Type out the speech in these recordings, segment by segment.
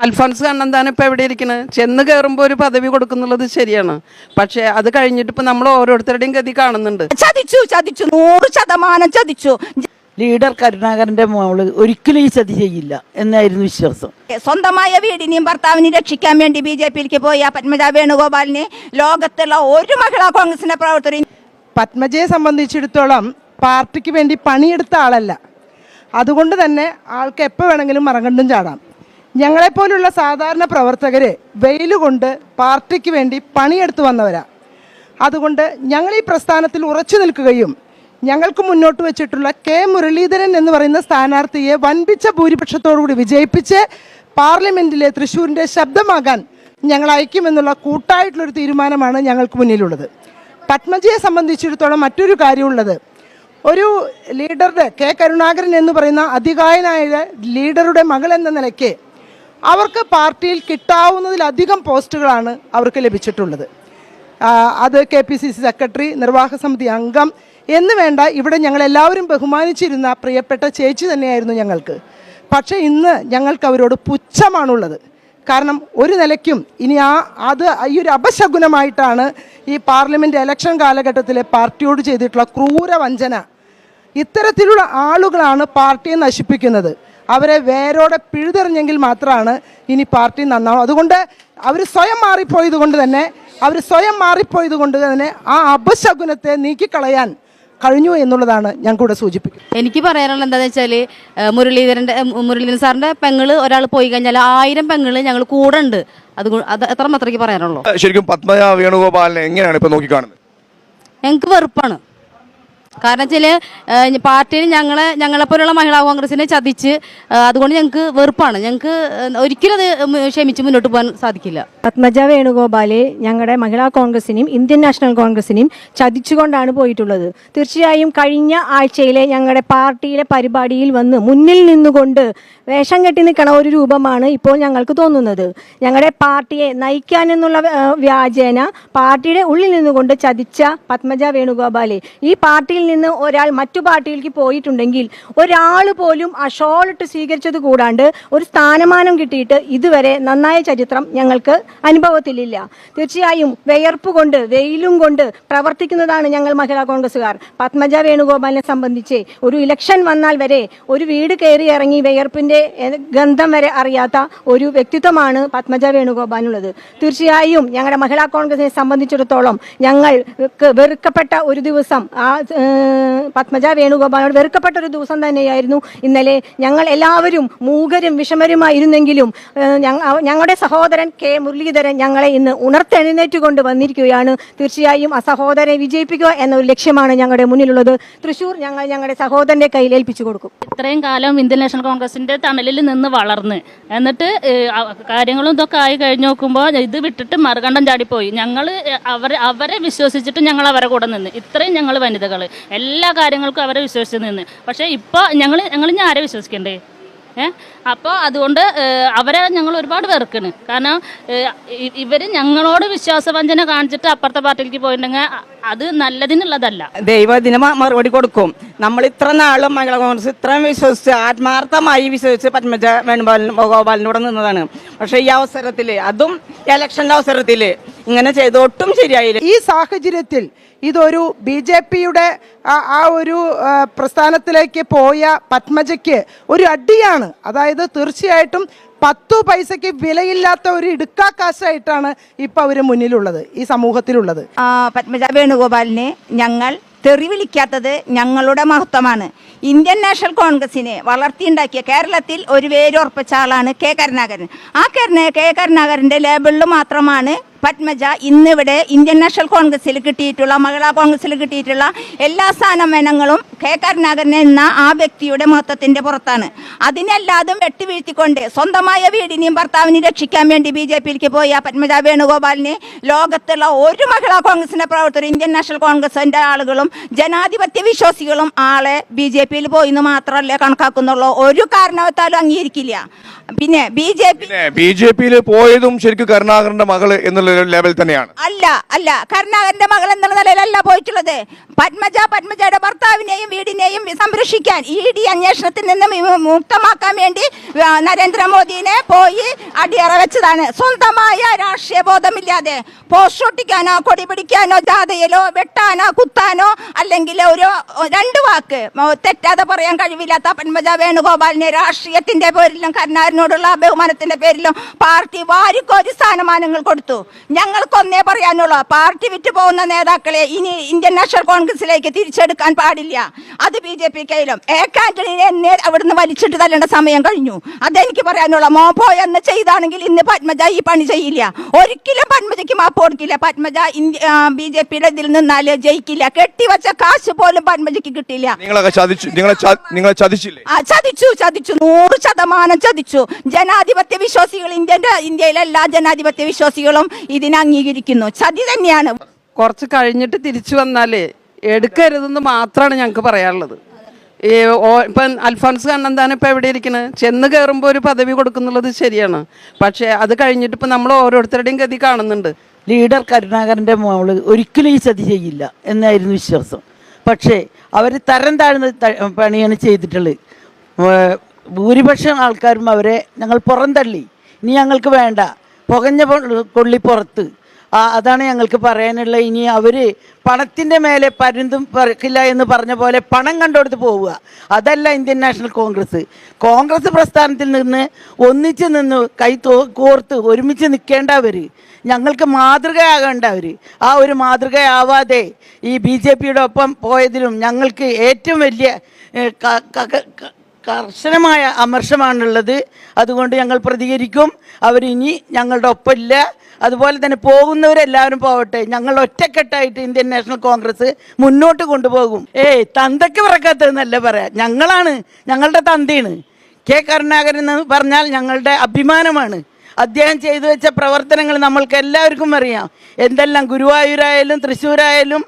അൽഫോൺസ് കണ്ണന്താനം ഇപ്പോൾ എവിടെ ഇരിക്കുന്നത് ചെന്ന് കയറുമ്പോൾ ഒരു പദവി കൊടുക്കുന്നുള്ളത് ശരിയാണ്. പക്ഷേ അത് കഴിഞ്ഞിട്ട് ഇപ്പം നമ്മൾ ഓരോരുത്തരുടെയും ഗതി കാണുന്നുണ്ട്. ചതിച്ചു ചതിച്ചു. നൂറ് ശതമാനം ചതിച്ചു. ലീഡർ കരുണാകരന്റെ മോൾ ഒരിക്കലും ഈ ചതി ചെയ്യില്ല എന്നായിരുന്നു വിശ്വാസം. സ്വന്തമായ വീടിനെയും ഭർത്താവിനെയും രക്ഷിക്കാൻ വേണ്ടി ബി ജെ പിയിലേക്ക് പോയ പത്മജ വേണുഗോപാലിനെ ലോകത്തുള്ള ഒരു മഹിളാ കോൺഗ്രസിന്റെ പ്രവർത്തകരെ പത്മജയെ സംബന്ധിച്ചിടത്തോളം പാർട്ടിക്ക് വേണ്ടി പണിയെടുത്ത ആളല്ല. അതുകൊണ്ട് തന്നെ ആൾക്ക് എപ്പോൾ വേണമെങ്കിലും മറങ്കണ്ടും ചാടാം. ഞങ്ങളെപ്പോലുള്ള സാധാരണ പ്രവർത്തകർ വെയിൽ കൊണ്ട് പാർട്ടിക്ക് വേണ്ടി പണിയെടുത്തു വന്നവരാ. അതുകൊണ്ട് ഞങ്ങൾ ഈ പ്രസ്ഥാനത്തിൽ ഉറച്ചു നിൽക്കുകയും ഞങ്ങൾക്ക് മുന്നോട്ട് വെച്ചിട്ടുള്ള കെ മുരളീധരൻ എന്ന് പറയുന്ന സ്ഥാനാർത്ഥിയെ വൻപിച്ച ഭൂരിപക്ഷത്തോടുകൂടി വിജയിപ്പിച്ച് പാർലമെന്റിലെ തൃശ്ശൂരിന്റെ ശബ്ദമാകാൻ ഞങ്ങൾ അയക്കുമെന്നുള്ള കൂട്ടായിട്ടുള്ളൊരു തീരുമാനമാണ് ഞങ്ങൾക്ക് മുന്നിലുള്ളത്. പത്മജിയെ സംബന്ധിച്ചിടത്തോളം മറ്റൊരു കാര്യമുള്ളത്. ഒരു ലീഡറുടെ കെ കരുണാകരൻ എന്ന് പറയുന്ന അതികായനായ ലീഡറുടെ മകൾ എന്ന നിലയ്ക്ക് അവർക്ക് പാർട്ടിയിൽ കിട്ടാവുന്നതിലധികം പോസ്റ്റുകളാണ് അവർക്ക് ലഭിച്ചിട്ടുള്ളത്. അത് K P C C secretary നിർവാഹക സമിതി അംഗം എന്ന് വേണ്ട ഇവിടെ ഞങ്ങൾ എല്ലാവരും ബഹുമാനിച്ചിരുന്ന പ്രിയപ്പെട്ട ചേച്ചി തന്നെയായിരുന്നു ഞങ്ങൾക്ക്. പക്ഷേ ഇന്ന് ഞങ്ങൾക്ക് അവരോട് പുച്ഛമാണുള്ളത്. കാരണം ഒരു നിലയ്ക്കും ഇനി ആ അത് ഈ ഒരു അപശകുനമായിട്ടാണ് ഈ പാർലമെന്റ് ഇലക്ഷൻ കാലഘട്ടത്തിലെ പാർട്ടിയോട് ചെയ്തിട്ടുള്ള ക്രൂരവഞ്ചന ഇത്തരത്തിലുള്ള ആളുകളാണ് പാർട്ടിയെ നശിപ്പിക്കുന്നത്. അവരെ വേരോടെ പിഴുതെറിഞ്ഞെങ്കിൽ മാത്രമാണ് ഇനി പാർട്ടി നന്നാവും. അതുകൊണ്ട് അവർ സ്വയം മാറിപ്പോയത് കൊണ്ട് തന്നെ അവർ സ്വയം മാറിപ്പോയത് കൊണ്ട് തന്നെ ആ അപശകുനത്തെ നീക്കിക്കളയാൻ കഴിഞ്ഞു എന്നുള്ളതാണ് ഞാൻ കൂടെ സൂചിപ്പിക്കുന്നത്. എനിക്ക് പറയാനുള്ളത് എന്താണെന്ന് വെച്ചാൽ മുരളീധരന്റെ മുരളീധരൻ സാറിന്റെ പെങ്ങൾ ഒരാൾ പോയി കഴിഞ്ഞാൽ ആയിരം പെങ്ങൾ ഞങ്ങൾ കൂടെ ഉണ്ട്. അത് അത് എത്ര മാത്രമേ പറയാനുള്ളൂ. ശരിക്കും പത്മജ വേണുഗോപാലിനെ എങ്ങനെയാണ് ഇപ്പൊ നോക്കിക്കാണുന്നത്? ഞങ്ങൾക്ക് വെറുപ്പാണ്. കാരണം വെച്ചാൽ പാർട്ടിയിൽ ഞങ്ങളെ ഞങ്ങളെപ്പോലുള്ള മഹിളാ കോൺഗ്രസിനെ ചതിച്ച് അതുകൊണ്ട് ഞങ്ങൾക്ക് വെറുപ്പാണ്. ഞങ്ങൾക്ക് ഒരിക്കലും അത് ക്ഷമിച്ച് മുന്നോട്ട് പോകാൻ സാധിക്കില്ല. പത്മജ വേണുഗോപാലെ ഞങ്ങളുടെ മഹിളാ കോൺഗ്രസിനെയും ഇന്ത്യൻ നാഷണൽ കോൺഗ്രസിനെയും ചതിച്ചുകൊണ്ടാണ് പോയിട്ടുള്ളത്. തീർച്ചയായും കഴിഞ്ഞ ആഴ്ചയിലെ ഞങ്ങളുടെ പാർട്ടിയിലെ പരിപാടിയിൽ വന്ന് മുന്നിൽ നിന്നുകൊണ്ട് വേഷം കെട്ടി നിൽക്കണ ഒരു രൂപമാണ് ഇപ്പോൾ ഞങ്ങൾക്ക് തോന്നുന്നത്. ഞങ്ങളുടെ പാർട്ടിയെ ഏഹ്, വ്യാജേന പാർട്ടിയുടെ ഉള്ളിൽ നിന്നുകൊണ്ട് ചതിച്ച പത്മജ വേണുഗോപാലെ ഈ പാർട്ടിയിൽ നിന്ന് ഒരാൾ മറ്റു പാർട്ടിയിലേക്ക് പോയിട്ടുണ്ടെങ്കിൽ ഒരാൾ പോലും ആ ഷോളിട്ട് സ്വീകരിച്ചത് കൂടാണ്ട് ഒരു സ്ഥാനമാനം കിട്ടിയിട്ട് ഇതുവരെ നന്നായ ചരിത്രം ഞങ്ങൾക്ക് അനുഭവത്തിലില്ല. തീർച്ചയായും വിയർപ്പ് കൊണ്ട് വെയിലും കൊണ്ട് പ്രവർത്തിക്കുന്നതാണ് ഞങ്ങൾ മഹിളാ കോൺഗ്രസ്സുകാർ. പത്മജ വേണുഗോപാലിനെ സംബന്ധിച്ച് ഒരു ഇലക്ഷൻ വന്നാൽ വരെ ഒരു വീട് കയറി ഇറങ്ങി വിയർപ്പിന്റെ ഗന്ധം വരെ അറിയാത്ത ഒരു വ്യക്തിത്വമാണ് പത്മജ വേണുഗോപാലിനുള്ളത്. തീർച്ചയായും ഞങ്ങളുടെ മഹിളാ കോൺഗ്രസിനെ സംബന്ധിച്ചിടത്തോളം ഞങ്ങൾ വെറുക്കപ്പെട്ട ഒരു ദിവസം ആ പത്മജ വേണുഗോപാലിനോട് വെറുക്കപ്പെട്ട ഒരു ദിവസം തന്നെയായിരുന്നു. ഇന്നലെ ഞങ്ങൾ എല്ലാവരും മൂകരും വിഷമരുമായിരുന്നെങ്കിലും ഞങ്ങളുടെ സഹോദരൻ കെ മുരളീധരൻ ഞങ്ങളെ ഇന്ന് ഉണർത്തെഴുന്നേറ്റുകൊണ്ട് വന്നിരിക്കുകയാണ്. തീർച്ചയായും ആ സഹോദരനെ വിജയിപ്പിക്കുക എന്നൊരു ലക്ഷ്യമാണ് ഞങ്ങളുടെ മുന്നിലുള്ളത്. തൃശൂർ ഞങ്ങൾ ഞങ്ങളുടെ സഹോദരന്റെ കയ്യിൽ ഏൽപ്പിച്ചു കൊടുക്കും. ഇത്രയും കാലം ഇന്ത്യൻ നാഷണൽ കോൺഗ്രസിന്റെ തണലിൽ നിന്ന് വളർന്ന്. എന്നിട്ട് കാര്യങ്ങളും ഇതൊക്കെ ആയി കഴിഞ്ഞ് നോക്കുമ്പോൾ ഇത് വിട്ടിട്ട് മറുകണ്ഠം ചാടിപ്പോയി. ഞങ്ങൾ അവരെ അവരെ വിശ്വസിച്ചിട്ട് ഞങ്ങൾ അവരെ കൂടെ നിന്ന്. ഇത്രയും ഞങ്ങൾ വനിതകൾ എല്ലാ കാര്യങ്ങൾക്കും അവരെ വിശ്വസിച്ച് നിന്ന്. പക്ഷേ ഇപ്പോൾ ഞങ്ങൾ ഞങ്ങൾ ഇനി ആരെ വിശ്വസിക്കണ്ടേ? അപ്പോൾ അതുകൊണ്ട് അവരെ ഞങ്ങൾ ഒരുപാട് വെറുക്കണ്. കാരണം ഇവർ ഞങ്ങളോട് വിശ്വാസവഞ്ചന കാണിച്ചിട്ട് അപ്പുറത്തെ പാർട്ടിയിലേക്ക് പോയിട്ടുണ്ടെങ്കിൽ അത് നല്ലതിനുള്ളതല്ല. ദൈവം ഇതിന് മ- മറുപടി കൊടുക്കും. നമ്മൾ ഇത്ര നാളും മഹിളാ കോൺഗ്രസ് ഇത്രയും വിശ്വസിച്ച് ആത്മാർത്ഥമായി വിശ്വസിച്ച് പത്മജ വേണുഗോപാലൻ ഗോപാലിനോട് നിന്നതാണ്. പക്ഷെ ഈ അവസരത്തിൽ അതും ഇലക്ഷന്റെ അവസരത്തിൽ ഇങ്ങനെ ചെയ്ത് ഒട്ടും ശരിയായില്ല. ഈ സാഹചര്യത്തിൽ ഇതൊരു ബി ജെ പിയുടെ ആ ഒരു പ്രസ്ഥാനത്തിലേക്ക് പോയ പത്മജയ്ക്ക് ഒരു അടിയാണ്. അതായത് തീർച്ചയായിട്ടും പത്തു പൈസയ്ക്ക് വിലയില്ലാത്ത ഒരു ഇടുക്കാക്കാശായിട്ടാണ് ഇപ്പം അവർ മുന്നിലുള്ളത് ഈ സമൂഹത്തിലുള്ളത്. പത്മജ വേണുഗോപാലിനെ ഞങ്ങൾ തെറിവിളിക്കാത്തത് ഞങ്ങളുടെ മഹത്വമാണ്. ഇന്ത്യൻ നാഷണൽ കോൺഗ്രസിനെ വളർത്തിയുണ്ടാക്കിയ കേരളത്തിൽ ഒരു വേരുറപ്പിച്ച ആളാണ് കെ കരുണാകരൻ. ആ കരുണ കെ കരുണാകരന്റെ ലേബിളിൽ മാത്രമാണ് പത്മജ ഇന്നിവിടെ ഇന്ത്യൻ നാഷണൽ കോൺഗ്രസ്സിൽ കിട്ടിയിട്ടുള്ള മഹിളാ കോൺഗ്രസ്സിൽ കിട്ടിയിട്ടുള്ള എല്ലാ സ്ഥാനമാനങ്ങളും കെ. കരുണാകരൻ എന്ന ആ വ്യക്തിയുടെ മഹത്വത്തിന്റെ പുറത്താണ്. അതിനെല്ലാതും വെട്ടിവീഴ്ത്തിക്കൊണ്ട് സ്വന്തമായ വീടിനെയും ഭർത്താവിനെയും രക്ഷിക്കാൻ വേണ്ടി ബി ജെ പിയിലേക്ക് പോയ പത്മജ വേണുഗോപാലിനെ ലോകത്തുള്ള ഒരു മഹിളാ കോൺഗ്രസിന്റെ പ്രവർത്തകർ ഇന്ത്യൻ നാഷണൽ കോൺഗ്രസിന്റെ ആളുകളും ജനാധിപത്യ വിശ്വാസികളും ആളെ ബി ജെ പിയിൽ പോയി എന്ന് മാത്രമല്ലേ കണക്കാക്കുന്നുള്ളൂ. ഒരു കാരണവത്താലും അംഗീകരിക്കില്ല. പിന്നെ B J P B J പിയിൽ പോയതും ശരിക്കും കരുണാകരന്റെ മകൾ എന്നുള്ള ലെവൽ തന്നെയാണ്. അല്ല അല്ല. കരുണാകരന്റെ മകൾ എന്നുള്ള നിലയിലല്ല പോയിട്ടുള്ളത്. പത്മജ പത്മജയുടെ ഭർത്താവിനെയും വീടിനെയും സംരക്ഷിക്കാൻ ഇ ഡി അന്വേഷണത്തിൽ നിന്ന് മുക്തമാക്കാൻ വേണ്ടി നരേന്ദ്രമോദിനെ പോയി അടിയറ വെച്ചതാണ്. സ്വന്തമായ രാഷ്ട്രീയ ബോധമില്ലാതെ പോസ്റ്റ് ഒട്ടിക്കാനോ കൊടി പിടിക്കാനോ ജാഥയിലോ വെട്ടാനോ കുത്താനോ അല്ലെങ്കിൽ ഒരു രണ്ട് വാക്ക് തെറ്റാതെ പറയാൻ കഴിവില്ലാത്ത പന്മജ വേണുഗോപാലിനെ രാഷ്ട്രീയത്തിന്റെ പേരിലും കരുണാകരനോടുള്ള ബഹുമാനത്തിന്റെ പേരിലും പാർട്ടി വാരിക്കോരി സ്ഥാനമാനങ്ങൾ കൊടുത്തു. ഞങ്ങൾക്കൊന്നേ പറയാനുള്ളൂ പാർട്ടി വിറ്റു പോകുന്ന നേതാക്കളെ ഇനി ഇന്ത്യൻ നാഷണൽ കോൺഗ്രസിലേക്ക് തിരിച്ചെടുക്കാൻ പാടില്ല. അത് ബി ജെ പി കയ്യിലും എ കാന്റണിനെ എന്നേ അവിടുന്ന് വലിച്ചിട്ട് തല്ലേണ്ട സമയം കഴിഞ്ഞു. അതെനിക്ക് പറയാനുള്ള മോപോ എന്ന് ചെയ്താണെങ്കിൽ ഇന്ന് പത്മജ ഈ പണി ചെയ്യില്ല. ഒരിക്കലും പത്മജയ്ക്ക് മാപ്പ് കൊടുക്കില്ല. പത്മജ ഇന്ത്യ ബി ജെ പിയുടെ ഇതിൽ നിന്നാൽ ജയിക്കില്ല. കെട്ടിവച്ച കാശ് പോലും പത്മജയ്ക്ക് കിട്ടില്ല നിങ്ങളെ ചതിച്ചില്ലേ? ആ ചതിച്ചു ചതിച്ചു. നൂറ് ശതമാനം ചതിച്ചു. ജനാധിപത്യ വിശ്വാസികൾ ഇന്ത്യന്റെ ഇന്ത്യയിലെ എല്ലാ ജനാധിപത്യ വിശ്വാസികളും ഇതിനെ അംഗീകരിക്കുന്നു. ചതി തന്നെയാണ്. കുറച്ച് കഴിഞ്ഞിട്ട് തിരിച്ചു വന്നാലേ എടുക്കരുതെന്ന് മാത്രമാണ് ഞങ്ങൾക്ക് പറയാനുള്ളത്. ഇപ്പം അൽഫോൺസ് കണ്ണന്താനം ഇപ്പം എവിടെ ഇരിക്കുന്നത് ചെന്ന് കയറുമ്പോൾ ഒരു പദവി കൊടുക്കുന്നുള്ളത് ശരിയാണ്. പക്ഷേ അത് കഴിഞ്ഞിട്ട് ഇപ്പം നമ്മൾ ഓരോരുത്തരുടെയും ഗതി കാണുന്നുണ്ട്. ലീഡർ കരുണാകരന്റെ മോൾ ഒരിക്കലും ഈ ചതി ചെയ്യില്ല എന്നായിരുന്നു വിശ്വാസം. പക്ഷേ അവർ തരം താഴ്ന്ന പണിയാണ് ചെയ്തിട്ടുള്ളത്. ഭൂരിപക്ഷം ആൾക്കാരും അവരെ ഞങ്ങൾ പുറന്തള്ളി ഇനി ഞങ്ങൾക്ക് വേണ്ട. പുകഞ്ഞ കൊള്ളി പുറത്ത്. അതാണ് ഞങ്ങൾക്ക് പറയാനുള്ള ഇനി അവർ പണത്തിന്റെ മേലെ പരുന്തും പറക്കില്ല എന്ന് പറഞ്ഞ പോലെ പണം കണ്ടുകൊടുത്ത് പോവുക. അതല്ല ഇന്ത്യൻ നാഷണൽ കോൺഗ്രസ്. കോൺഗ്രസ് പ്രസ്ഥാനത്തിൽ നിന്ന് ഒന്നിച്ച് നിന്ന് കൈ തോ കോർത്ത് ഒരുമിച്ച് നിൽക്കേണ്ടവർ ഞങ്ങൾക്ക് മാതൃകയാകേണ്ടവർ ആ ഒരു മാതൃകയാവാതെ ഈ ബി ജെ പിയുടെ ഒപ്പം പോയതിലും ഞങ്ങൾക്ക് ഏറ്റവും വലിയ കർശനമായ അമർഷമാണുള്ളത്. അതുകൊണ്ട് ഞങ്ങൾ പ്രതികരിക്കും. അവരിനി ഞങ്ങളുടെ ഒപ്പമില്ല. അതുപോലെ തന്നെ പോകുന്നവരെല്ലാവരും പോവട്ടെ ഞങ്ങൾ ഒറ്റക്കെട്ടായിട്ട് ഇന്ത്യൻ നാഷണൽ കോൺഗ്രസ് മുന്നോട്ട് കൊണ്ടുപോകും. ഏയ് തന്തയ്ക്ക് പിറക്കാത്തതെന്നല്ല പറയാം. ഞങ്ങളാണ് ഞങ്ങളുടെ തന്തയാണ്. കെ കരുണാകരൻ എന്ന് പറഞ്ഞാൽ ഞങ്ങളുടെ അഭിമാനമാണ്. അദ്ദേഹം ചെയ്തു വെച്ച പ്രവർത്തനങ്ങൾ നമ്മൾക്ക് എല്ലാവർക്കും അറിയാം. എന്തെല്ലാം ഗുരുവായൂരായാലും തൃശ്ശൂരായാലും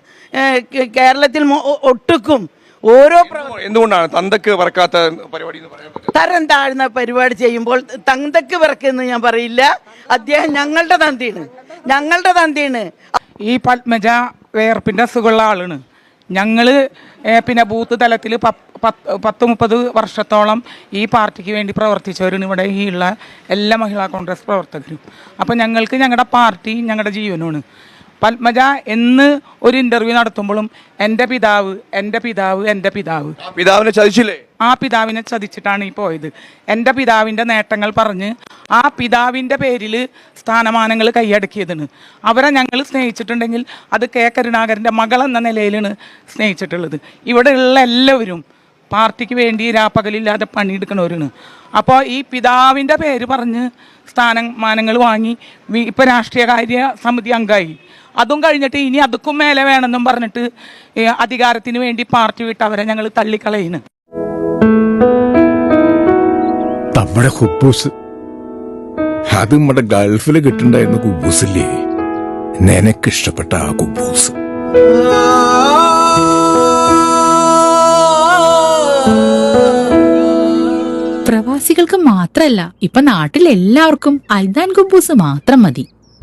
കേരളത്തിൽ ഒട്ടുക്കും. ഓരോ പ്രവ- എന്തുകൊണ്ടാണ് തന്തക്ക് പറക്കാത്ത പരിപാടി എന്ന് പറയാൻ പറ്റും തരം താഴ്ന്ന പരിപാടി ചെയ്യുമ്പോൾ തന്തക്ക് പിറക്കെന്ന് ഞാൻ പറയില്ല. അദ്ദേഹം ഞങ്ങളുടെ തന്തിയാണ്. ഞങ്ങളുടെ തന്തിയാണ്. ഈ പത്മജ വേർപ്പിന്റെ അസുഖമുള്ള ആളാണ്. ഞങ്ങൾ പിന്നെ ബൂത്ത് തലത്തിൽ പത്ത് മുപ്പത് വർഷത്തോളം ഈ പാർട്ടിക്ക് വേണ്ടി പ്രവർത്തിച്ചവരാണ് ഇവിടെ ഈ ഉള്ള എല്ലാ മഹിളാ കോൺഗ്രസ് പ്രവർത്തകരും. അപ്പോൾ ഞങ്ങൾക്ക് ഞങ്ങളുടെ പാർട്ടി ഞങ്ങളുടെ ജീവനുമാണ് പത്മജ എന്ന് ഒരു ഇന്റർവ്യൂ നടത്തുമ്പോഴും എന്റെ പിതാവ് എന്റെ പിതാവ് എന്റെ പിതാവ്. പിതാവിനെ ചതിച്ചില്ലേ? ആ പിതാവിനെ ചതിച്ചിട്ടാണ് ഈ പോയത്. എന്റെ പിതാവിന്റെ നേട്ടങ്ങൾ പറഞ്ഞ് ആ പിതാവിന്റെ പേരിൽ സ്ഥാനമാനങ്ങൾ കൈയടക്കിയതാണ്. അവരെ ഞങ്ങൾ സ്നേഹിച്ചിട്ടുണ്ടെങ്കിൽ അത് കെ കരുണാകരന്റെ മകൾ എന്ന നിലയിലാണ് സ്നേഹിച്ചിട്ടുള്ളത്. ഇവിടെയുള്ള എല്ലാവരും പാർട്ടിക്ക് വേണ്ടി രാപ്പകലില്ലാതെ പണിയെടുക്കണവരാണ്. അപ്പോൾ ഈ പിതാവിന്റെ പേര് പറഞ്ഞ് സ്ഥാനമാനങ്ങൾ വാങ്ങി ഇപ്പോൾ ഇപ്പൊ രാഷ്ട്രീയകാര്യ സമിതി അംഗമായി. അതും കഴിഞ്ഞിട്ട് ഇനി അതുക്കും മേലെ വേണമെന്നും പറഞ്ഞിട്ട് അധികാരത്തിന് വേണ്ടി പാർട്ടി വിട്ട് അവരെ ഞങ്ങൾ തള്ളിക്കളയുന്നു. നമ്മുടെ ഹുബൂസ് അത് നമ്മുടെ ഗൾഫിൽ കിട്ടുണ്ടായിരുന്ന കുബൂസില്ലേ? നിനക്കിഷ്ടപ്പെട്ട ആ കുബൂസ്. പ്രവാസികൾക്ക് മാത്രല്ല ഇപ്പൊ നാട്ടിൽ എല്ലാവർക്കും അൽദാൻ കുബൂസ് മാത്രം മതി.